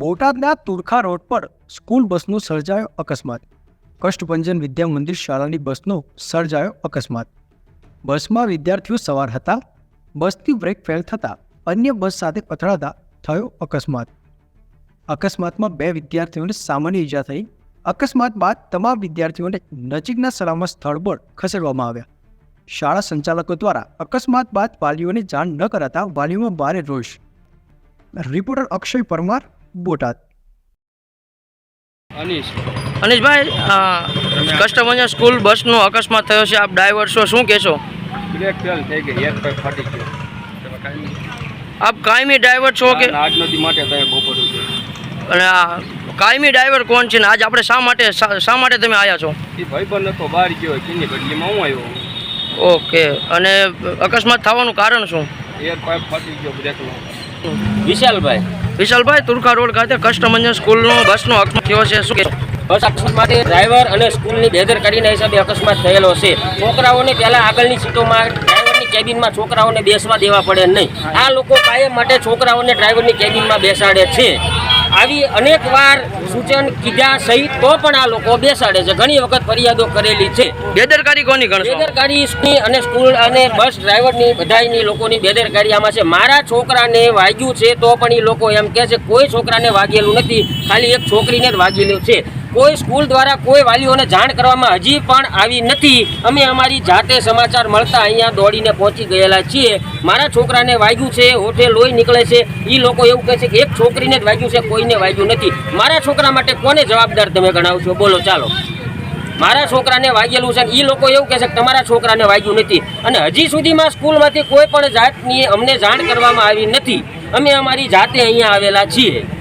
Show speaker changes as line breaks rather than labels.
બોટાદના તુરખા રોડ પર સ્કૂલ બસનો સર્જાયો અકસ્માત. કષ્ટભંજન વિદ્યા મંદિર શાળાની બસનો સર્જાયો અકસ્માત. બસમાં વિદ્યાર્થીઓ સવાર હતા બસની બ્રેક ફેલ થતાં અન્ય બસ સાથે અથડાતા થયો અકસ્માત. અકસ્માતમાં બે વિદ્યાર્થીઓને સામાન્ય ઈજા થઈ. અકસ્માત બાદ તમામ વિદ્યાર્થીઓને નજીકના સલામત સ્થળ પર ખસેડવામાં આવ્યા. શાળા સંચાલકો દ્વારા અકસ્માત બાદ વાલીઓને જાણ ન કરાતા વાલીઓમાં ભારે રોષ. રિપોર્ટર અક્ષય પરમાર બોટાદ.
અનીશ.
અનિશભાઈ કસ્ટમર સ્કૂલ બસનો અકસ્માત થયો છે. આપ ડ્રાઈવર છો શું કહેશો?
બ્રેક ફેલ થઈ ગઈ એક પાઇપ ફાટી ગયો. તમે કાંઈ નહીં.
આપ કાયમી ડ્રાઈવર છો કે?
આજ નથી માટે તમે બપોર
અને આ કાયમી ડ્રાઈવર કોણ છે ને? આજ આપણે શા માટે શા માટે તમે આવ્યા છો?
એ ભાઈ પણ નતો બહાર ગયો કિની બદલીમાં હું આવ્યો
ઓકે. અને અકસ્માત થવાનું કારણ શું?
એક પાઇપ ફાટી ગયો બ્રેકનો.
વિશાલભાઈ.
વિશાલભાઈ, તુરખા રોડ ખાતે કસ્ટમર સ્કૂલનો બસનો અકસ્માત થયો છે. શું
બસ અકસ્માત ડ્રાઈવર અને સ્કૂલની બેદરકારીના હિસાબે અકસ્માત થયેલો છે. છોકરાઓને પહેલાં આગળની સીટોમાં, ડ્રાઈવરની કેબિનમાં છોકરાઓને બેસવા દેવા પડે નહીં. આ લોકો કાયમ માટે છોકરાઓને ડ્રાઈવરની કેબિનમાં બેસાડે છે. આવી અનેક વાર સૂચન કીધા સહિત તો પણ આ લોકો બેસાડે છે. ઘણી વખત ફરિયાદો કરેલી છે.
બેદરકારી કોની ગણશો?
બેદરકારી સ્કૂલ અને સ્કૂલ અને બસ ડ્રાઈવરની બધાયની લોકોની બેદરકારી આમાં છે. મારા છોકરાને વાગ્યું છે તો પણ એ લોકો એમ કહે છે કોઈ છોકરાને વાગેલું નથી. ખાલી એક છોકરીને જ વાગેલું છે. કોઈ સ્કૂલ દ્વારા કોઈ વાલીઓને જાણ કરવામાં હજી પણ આવી નથી. અમે અમારી જાતે સમાચાર મળતા અહીંયા દોડીને પહોંચી ગયેલા છીએ. મારા છોકરાને વાગ્યું છે, હોઠે લોહી નીકળે છે. એ લોકો એવું કહે છે કે એક છોકરીને જ વાગ્યું છે, કોઈને વાગ્યું નથી. મારા છોકરા માટે કોને જવાબદાર તમે ગણાવશો? બોલો, ચાલો. મારા છોકરાને વાગેલું છે એ લોકો એવું કહે છે કે તમારા છોકરાને વાગ્યું નથી. અને હજી સુધીમાં સ્કૂલમાંથી કોઈ પણ જાતની અમને જાણ કરવામાં આવી નથી. અમે અમારી જાતે અહીંયા આવેલા છીએ.